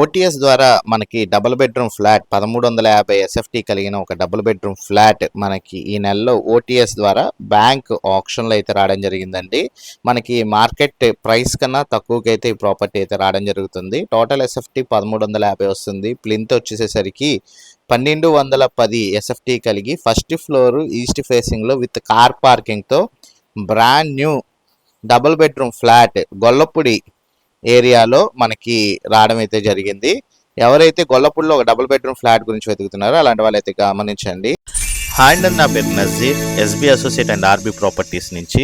OTS ద్వారా మనకి double bedroom flat పదమూడు వందల యాభై ఎస్ఎఫ్టీ కలిగిన ఒక డబుల్ బెడ్రూమ్ ఫ్లాట్ మనకి ఈ నెలలో ఓటీఎస్ ద్వారా బ్యాంక్ ఆప్షన్లో అయితే రావడం జరిగిందండి. మనకి మార్కెట్ ప్రైస్ కన్నా తక్కువకైతే అయితే ఈ ప్రాపర్టీ అయితే రావడం జరుగుతుంది. టోటల్ ఎస్ఎఫ్టీ పదమూడు వందల యాభై వస్తుంది. ప్లింత్ వచ్చేసేసరికి పన్నెండు వందల పది ఎస్ఎఫ్టీ కలిగి ఫస్ట్ ఫ్లోర్ ఈస్ట్ ఫేసింగ్లో with car పార్కింగ్తో brand new double bedroom flat Gollapudi ఏరియాలో మనకి రావడం అయితే జరిగింది. ఎవరైతే గొల్లపూడిలో ఒక డబుల్ బెడ్రూమ్ ఫ్లాట్ గురించి వెతుకుతున్నారో అలాంటి వాళ్ళు అయితే గమనించండి. హ్యాండ్ అండ్ నా పేరు Nazir SB associate and RB properties నుంచి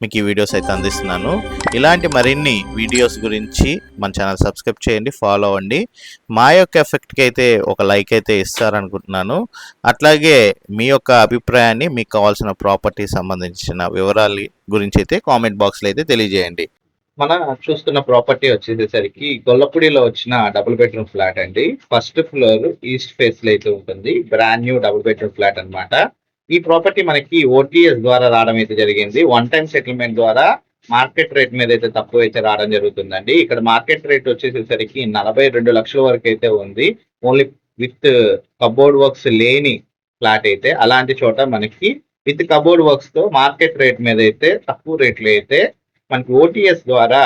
మీకు ఈ వీడియోస్ అయితే అందిస్తున్నాను. ఇలాంటి మరిన్ని వీడియోస్ గురించి మన ఛానల్ సబ్స్క్రైబ్ చేయండి ఫాలో అవ్వండి. మా యొక్క ఎఫెక్ట్కి అయితే ఒక లైక్ అయితే ఇస్తారనుకుంటున్నాను. అట్లాగే మీ యొక్క అభిప్రాయాన్ని మీకు కావాల్సిన ప్రాపర్టీ సంబంధించిన వివరాల గురించి అయితే కామెంట్ బాక్స్లో అయితే తెలియజేయండి. మన చూస్తున్న ప్రాపర్టీ వచ్చేసరికి గొల్లపూడిలో వచ్చిన డబుల్ బెడ్రూమ్ ఫ్లాట్ అండి. ఫస్ట్ ఫ్లోర్ ఈస్ట్ ఫేస్లో అయితే ఉంటుంది. Brand new double bedroom flat అన్నమాట. ఈ ప్రాపర్టీ మనకి ఓటీఎస్ ద్వారా రావడం అయితే జరిగింది. వన్ టైం సెటిల్మెంట్ ద్వారా మార్కెట్ రేట్ మీద అయితే తక్కువ అయితే రావడం జరుగుతుందండి. ఇక్కడ మార్కెట్ రేట్ వచ్చేసరికి నలభై రెండు లక్షల వరకు అయితే ఉంది. ఓన్లీ విత్ కబోర్డ్ వర్క్స్ లేని ఫ్లాట్ అయితే అలాంటి చోట మనకి విత్ కబోర్డ్ వర్క్స్తో మార్కెట్ రేట్ మీద అయితే తక్కువ రేట్లు అయితే మనకి ఓటీఎస్ ద్వారా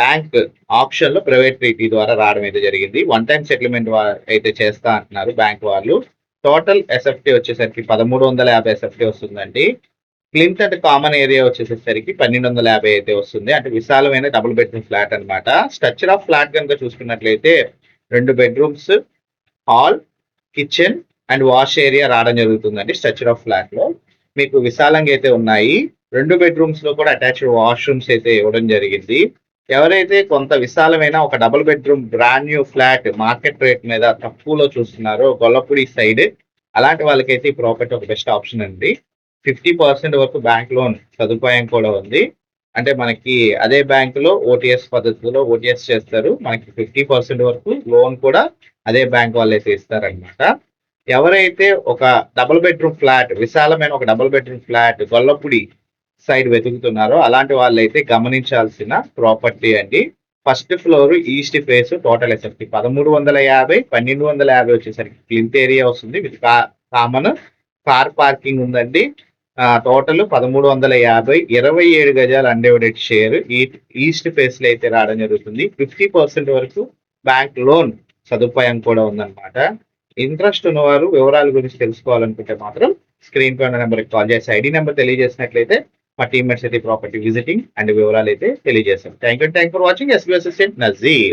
బ్యాంక్ ఆప్షన్లో ప్రైవేట్ రీటీ ద్వారా రావడం అయితే జరిగింది. వన్ టైం సెటిల్మెంట్ అయితే చేస్తా అంటున్నారు బ్యాంక్ వాళ్ళు. టోటల్ ఎస్ఎఫ్టీ వచ్చేసరికి పదమూడు వందల యాభై ఎస్ఎఫ్టీ వస్తుందండి. క్లింట్ అండ్ కామన్ ఏరియా వచ్చేసరికి పన్నెండు వందల యాభై అయితే వస్తుంది. అంటే విశాలమైన డబుల్ బెడ్రూమ్ ఫ్లాట్ అనమాట స్ట్రక్చర్ ఆఫ్ ఫ్లాట్ కనుక చూసుకున్నట్లయితే రెండు bedrooms hall kitchen and wash area రావడం జరుగుతుందండి స్ట్రక్చర్ ఆఫ్ ఫ్లాట్లో. మీకు విశాలంగా అయితే ఉన్నాయి. రెండు బెడ్రూమ్స్లో కూడా అటాచ్డ్ వాష్రూమ్స్ అయితే ఇవ్వడం జరిగింది. ఎవరైతే కొంత విశాలమైన ఒక double bedroom brand new flat market rate మీద తక్కువలో చూస్తున్నారో గొల్లపూడి సైడ్ అలాంటి వాళ్ళకైతే ఈ ప్రాపర్టీ ఒక బెస్ట్ ఆప్షన్ అండి. ఫిఫ్టీ పర్సెంట్ వరకు బ్యాంక్ లోన్ సదుపాయం కూడా ఉంది. అంటే మనకి అదే బ్యాంకులో ఓటీఎస్ పద్ధతిలో ఓటీఎస్ చేస్తారు. మనకి ఫిఫ్టీ పర్సెంట్ వరకు లోన్ కూడా అదే బ్యాంక్ వాళ్ళు అయితే ఇస్తారనమాట ఎవరైతే ఒక డబుల్ బెడ్రూమ్ ఫ్లాట్ విశాలమైన ఒక double bedroom flat Gollapudi side వెతుకుతున్నారో అలాంటి వాళ్ళైతే గమనించాల్సిన ప్రాపర్టీ అండి. First floor east face total SFT. పదమూడు వందల యాభై పన్నెండు వందల యాభై వచ్చేసరికి క్లింత్ ఏరియా వస్తుంది. విత్ కామన్ కార్ పార్కింగ్ ఉందండి. టోటల్ పదమూడు వందల యాభై ఇరవై ఏడు గజాల అన్డివైడెడ్ షేర్ ఈస్ట్ ఫేస్లో అయితే రావడం జరుగుతుంది. ఫిఫ్టీ పర్సెంట్ వరకు బ్యాంక్ లోన్ సదుపాయం కూడా ఉందన్నమాట. ఇంట్రెస్ట్ ఉన్నవారు వివరాల గురించి తెలుసుకోవాలనుకుంటే మాత్రం స్క్రీన్ పైన నెంబర్కి కాల్ చేసి ఐడి నెంబర్ తెలియజేసినట్లయితే మా టీమ్మేట్స్ అయితే ప్రాపర్టీ విజిటింగ్ అండ్ వివరాలు అయితే తెలియజేస్తాం. Thank you thank for watching SB assistant Nazir